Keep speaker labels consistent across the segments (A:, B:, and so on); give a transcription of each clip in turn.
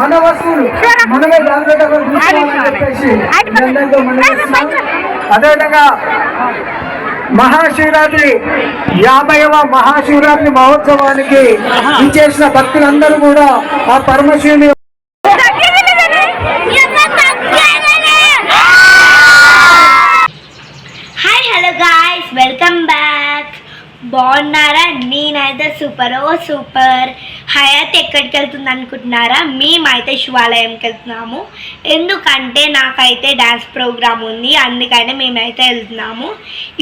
A: మన వస్తువులు మనమే జాగ్రత్తగా చెప్పేసి. అదేవిధంగా మహాశివరాత్రి యాభైవ మహాశివరాత్రి మహోత్సవానికి ఇచ్చేసిన భక్తులందరూ కూడా ఆ పరమశివుని
B: hi hello guys welcome back బాగున్నారా? నేనైతే సూపర్ ఓ సూపర్ హయాత్ ఎక్కడికి వెళ్తుంది అనుకుంటున్నారా మేమైతే శివాలయంకి వెళ్తున్నాము ఎందుకంటే నాకైతే డ్యాన్స్ ప్రోగ్రామ్ ఉంది. అందుకనే మేమైతే వెళ్తున్నాము.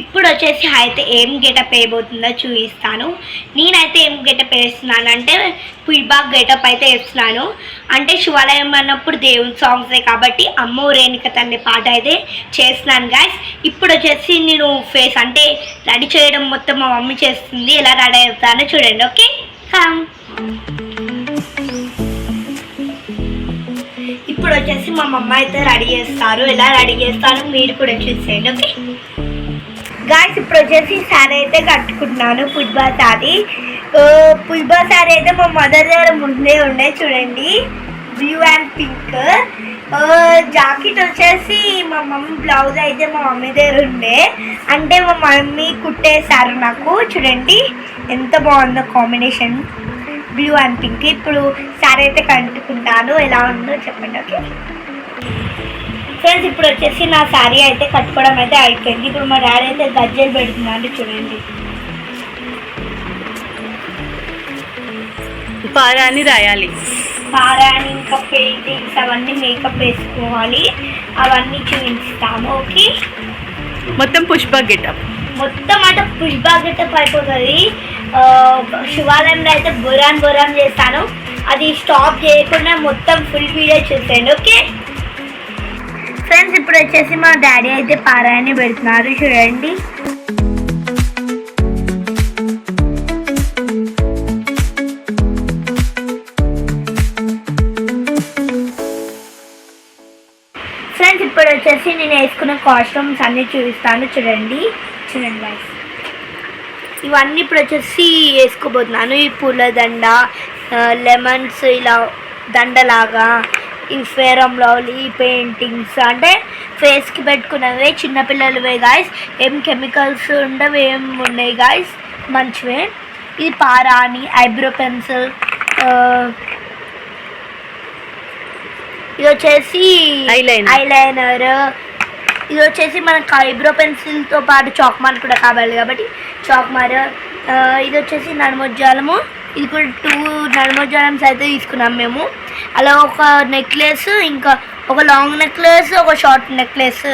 B: ఇప్పుడు వచ్చేసి అయితే ఏం గెటప్ వేయబోతుందో చూపిస్తాను. నేనైతే ఏం గెటప్ వేస్తున్నాను అంటే పుల్బాగ్ గెటప్ అయితే వేస్తున్నాను. అంటే శివాలయం అన్నప్పుడు దేవుని సాంగ్సే కాబట్టి అమ్మో రేణుక తల్లి పాట అయితే చేస్తున్నాను గాయస్ ఇప్పుడు వచ్చేసి నేను ఫేస్ అంటే రెడీ చేయడం మొత్తం మా మమ్మీ చేస్తుంది. ఎలా రెడీ అవుతానో చూడండి ఓకే? కమ్. ఇప్పుడు వచ్చేసి మా మమ్మ అయితే రెడీ చేస్తారు. ఎలా రెడీ చేస్తారు మీరు కూడా చూసేయండి ఓకే? గాయస్ ఇప్పుడు వచ్చేసి శారీ అయితే కట్టుకుంటున్నాను ఫుట్బాల్ శారీ ఫుట్బాల్ శారీ అయితే మా మదర్ దగ్గర ముందే ఉండే చూడండి. బ్లూ అండ్ పింక్ జాకెట్ వచ్చేసి మా మమ్మీ బ్లౌజ్ అయితే మా మమ్మీ దగ్గర ఉండే. అంటే మా మమ్మీ కుట్టేశారు నాకు చూడండి. ఎంత బాగుందో కాంబినేషన్ బ్లూ అండ్ పింక్ ఇప్పుడు శారీ అయితే కట్టుకుంటాను. ఎలా ఉందో చెప్పండి ఓకే? ఫ్రెండ్స్ ఇప్పుడు వచ్చేసి నా శారీ అయితే కట్టుకోవడం అయితే అయిపోయింది. ఇప్పుడు మా డాడీ అయితే గజ్జలు పెడుతున్నాడు చూడండి.
C: పారాని రాయాలి.
B: పారాని ఇంకా పెయింటింగ్స్ అవన్నీ మేకప్ వేసుకోవాలి. అవన్నీ చూపిస్తాము ఓకే?
C: మొత్తం పుష్ప గెటప్.
B: మొత్తం అంటే పుష్ప గెటప్ అయిపోతుంది. శివాలయంలో అయితే బురాన్ బురాన్ చేస్తాను. అది స్టాప్ చేయకుండా మొత్తం ఫుల్ వీడియో చూసేయండి ఓకే? ఫ్రెండ్స్ ఇప్పుడు వచ్చేసి మా డాడీ అయితే పారాయణ పెడుతున్నారు చూడండి. ఫ్రెండ్స్ ఇప్పుడు వచ్చేసి నేను వేసుకున్న కాస్ట్యూమ్స్ అన్ని చూపిస్తాను చూడండి. చూడండి బాయ్ ఇవన్నీ ఇప్పుడు వచ్చేసి వేసుకోబోతున్నాను. ఈ పూల దండ లెమన్స్ ఇలా దండలాగా ఈ ఫేరం లవ్లీ పెయింటింగ్స్ అంటే ఫేస్కి పెట్టుకున్నవే చిన్నపిల్లలవే గాయస్ ఏం కెమికల్స్ ఉండవు ఏం ఉన్నాయి గాయస్ మంచివే. ఇది పారాని ఐబ్రో పెన్సిల్ ఇది వచ్చేసి. ఐలైనర్ ఇది వచ్చేసి మనకు ఐబ్రో పెన్సిల్తో పాటు చాక్ మార్క్ కూడా కావాలి కాబట్టి చాక్ మార్ ఇది వచ్చేసి నడుమొజ్జాలము. ఇది కూడా టూ నడుమొజ్జాలమ్స్ అయితే తీసుకున్నాం మేము. అలా ఒక నెక్లెస్ ఇంకా ఒక లాంగ్ నెక్లెస్ ఒక షార్ట్ నెక్లెస్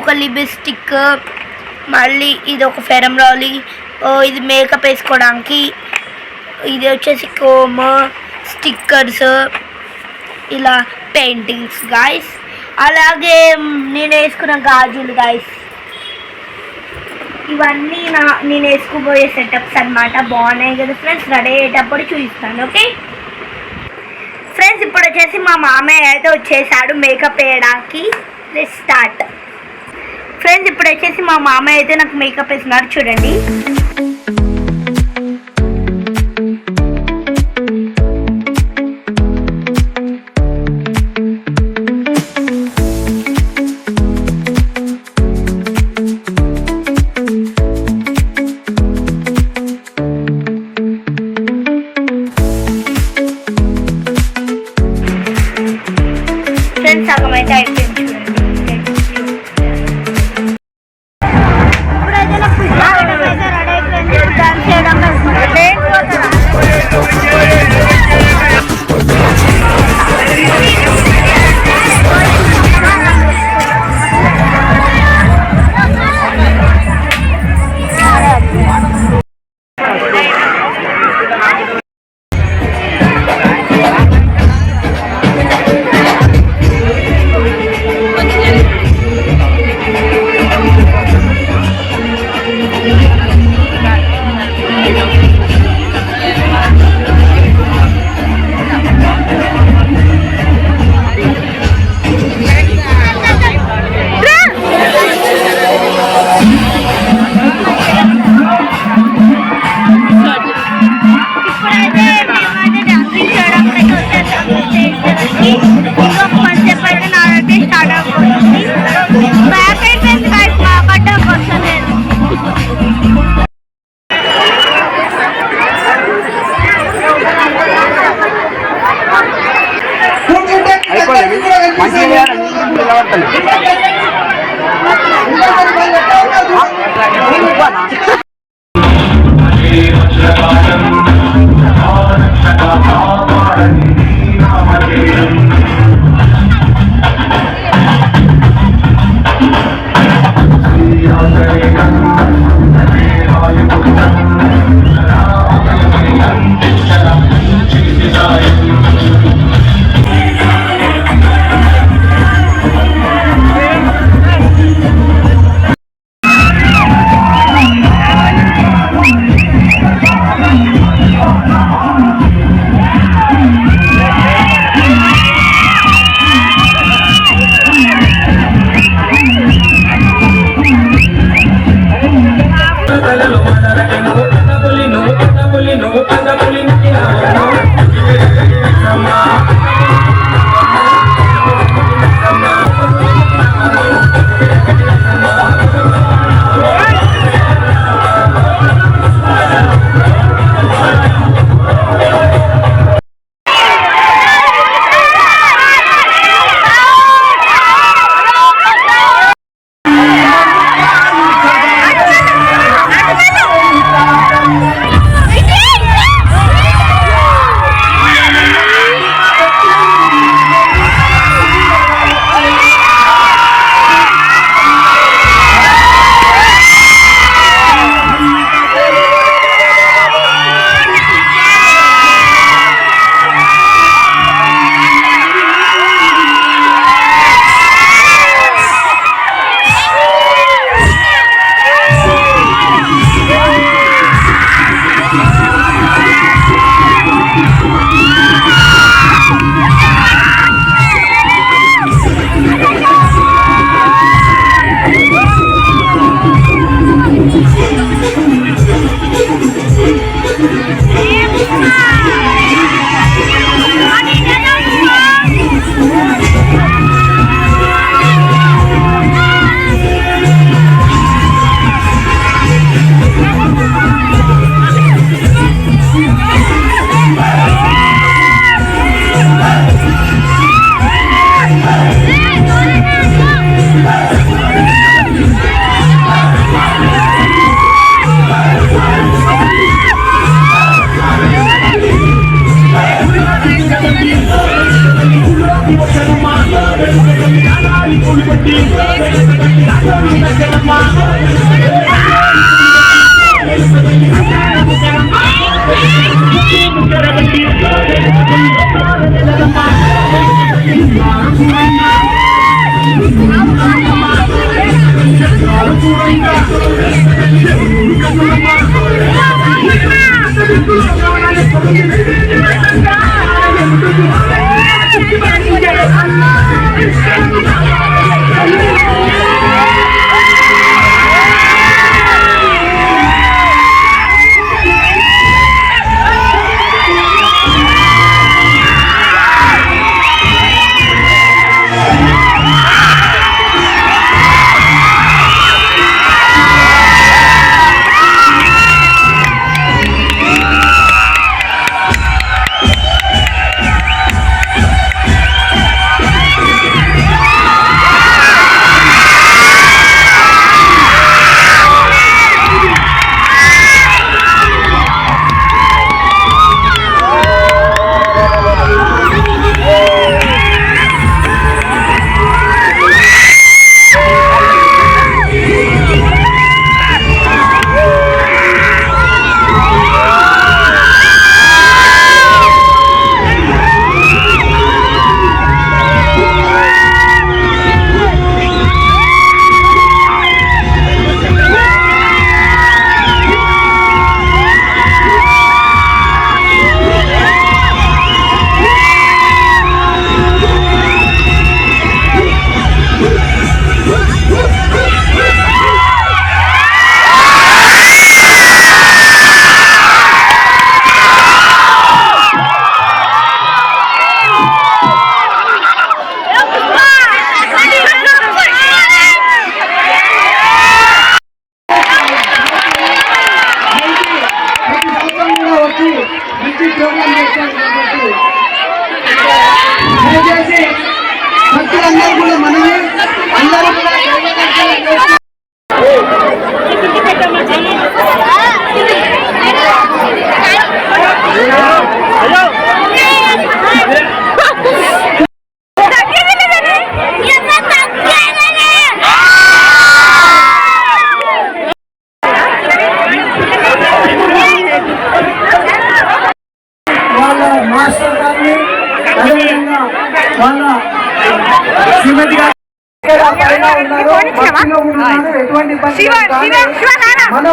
B: ఒక లిప్స్టిక్ మళ్ళీ ఇది ఒక ఫెరమ్ రాలీ ఇది మేకప్ వేసుకోవడానికి ఇది వచ్చేసి కోమ్ స్టిక్కర్స్ ఇలా పెయింటింగ్స్ గాయస్ అలాగే నేను వేసుకున్న గాజులు గాయస్ ఇవన్నీ నా నేను వేసుకుపోయే సెటప్స్ అన్నమాట. బాగున్నాయి కదా ఫ్రెండ్స్ రెడీ అయ్యేటప్పుడు చూపిస్తాను ఓకే ఫ్రెండ్స్ ఇప్పుడు వచ్చేసి మా మామయ్య అయితే వచ్చేసాడు మేకప్ వేయడానికి. స్టార్ట్ ఫ్రెండ్స్ ఇప్పుడు వచ్చేసి మా మామయ్య అయితే నాకు మేకప్ వేసినాడు చూడండి.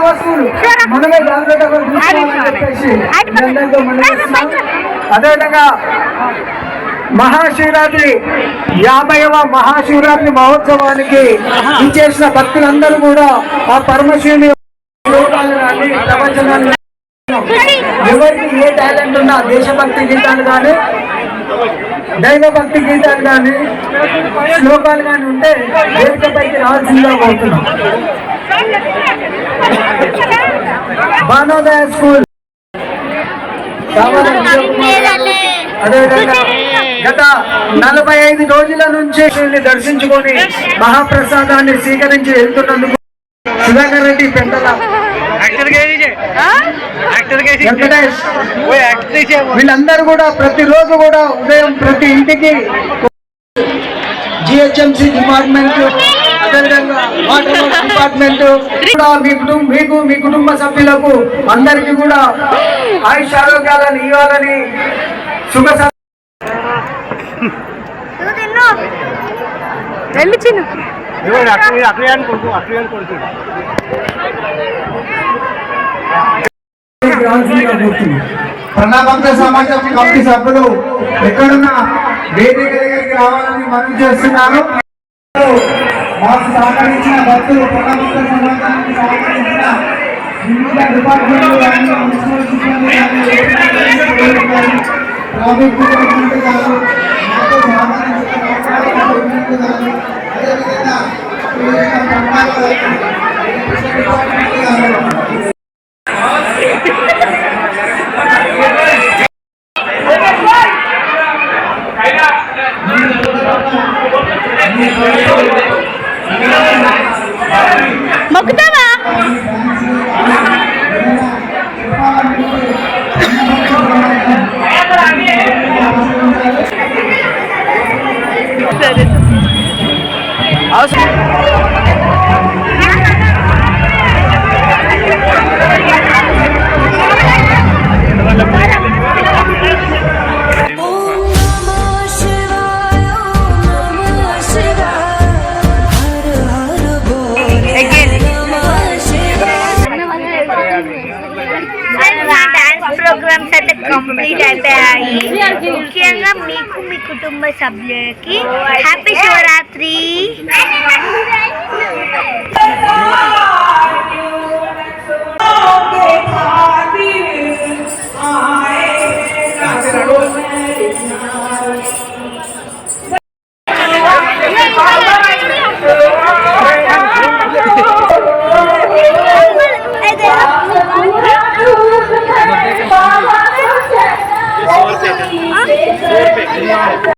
A: వస్తువులు మనమే జాగ్రత్తగా చూసుకోవాలని చెప్పేసి మీ అందరితో మనవి చేస్తున్నాం. అదేవిధంగా మహాశివరాత్రి యాభైవ మహాశివరాత్రి మహోత్సవానికి ఇచ్చేసిన భక్తులందరూ కూడా ఆ పరమశివుని ఎవరికి ఏ టాలెంట్ ఉన్నా దేశభక్తి గీతాలు కానీ దైవభక్తి గీతాలు కానీ శ్లోకాలు కానీ ఉంటే వేదికపైకి రావాల్సిందిగా కోరుతున్నాం. బానోదయ స్కూల్. కావాలి అదేవిధంగా గత నలభై ఐదు రోజుల నుంచి దర్శించుకొని మహాప్రసాదాన్ని స్వీకరించి వెళ్తున్నందుకు సుధాకర్ రెడ్డి వెంకటేష్. వీళ్ళందరూ కూడా ప్రతిరోజు కూడా ఉదయం ప్రతి ఇంటికి జిహెచ్ఎంసి డిపార్ట్మెంట్ అదేవిధంగా వాటర్ వర్క్స్ డిపార్ట్మెంట్ కూడా మీ కుటుంబ మీకు మీ కుటుంబ సభ్యులకు అందరికీ కూడా ఆయుష్ ఆరోగ్యాలను ఇవ్వాలని శుభ. ప్రణాభక్త సమాజం కమిటీ సభ్యులు ఎక్కడున్నా వేదిక దగ్గరికి రావాలని మనం చేస్తున్నాను మాకు సహకరించిన భక్తులు ప్రణాభక్త సమాజానికి సహకరించిన వివిధ డిపార్ట్మెంట్లు కానీ మున్సిపల్ సిబ్బంది కానీ, ట్రాఫిక్ డిపార్ట్మెంట్ కానీ, మాతో సహకరించిన డిపార్ట్మెంట్ కానీ, అదేవిధంగా డిపార్ట్మెంట్ కానీ,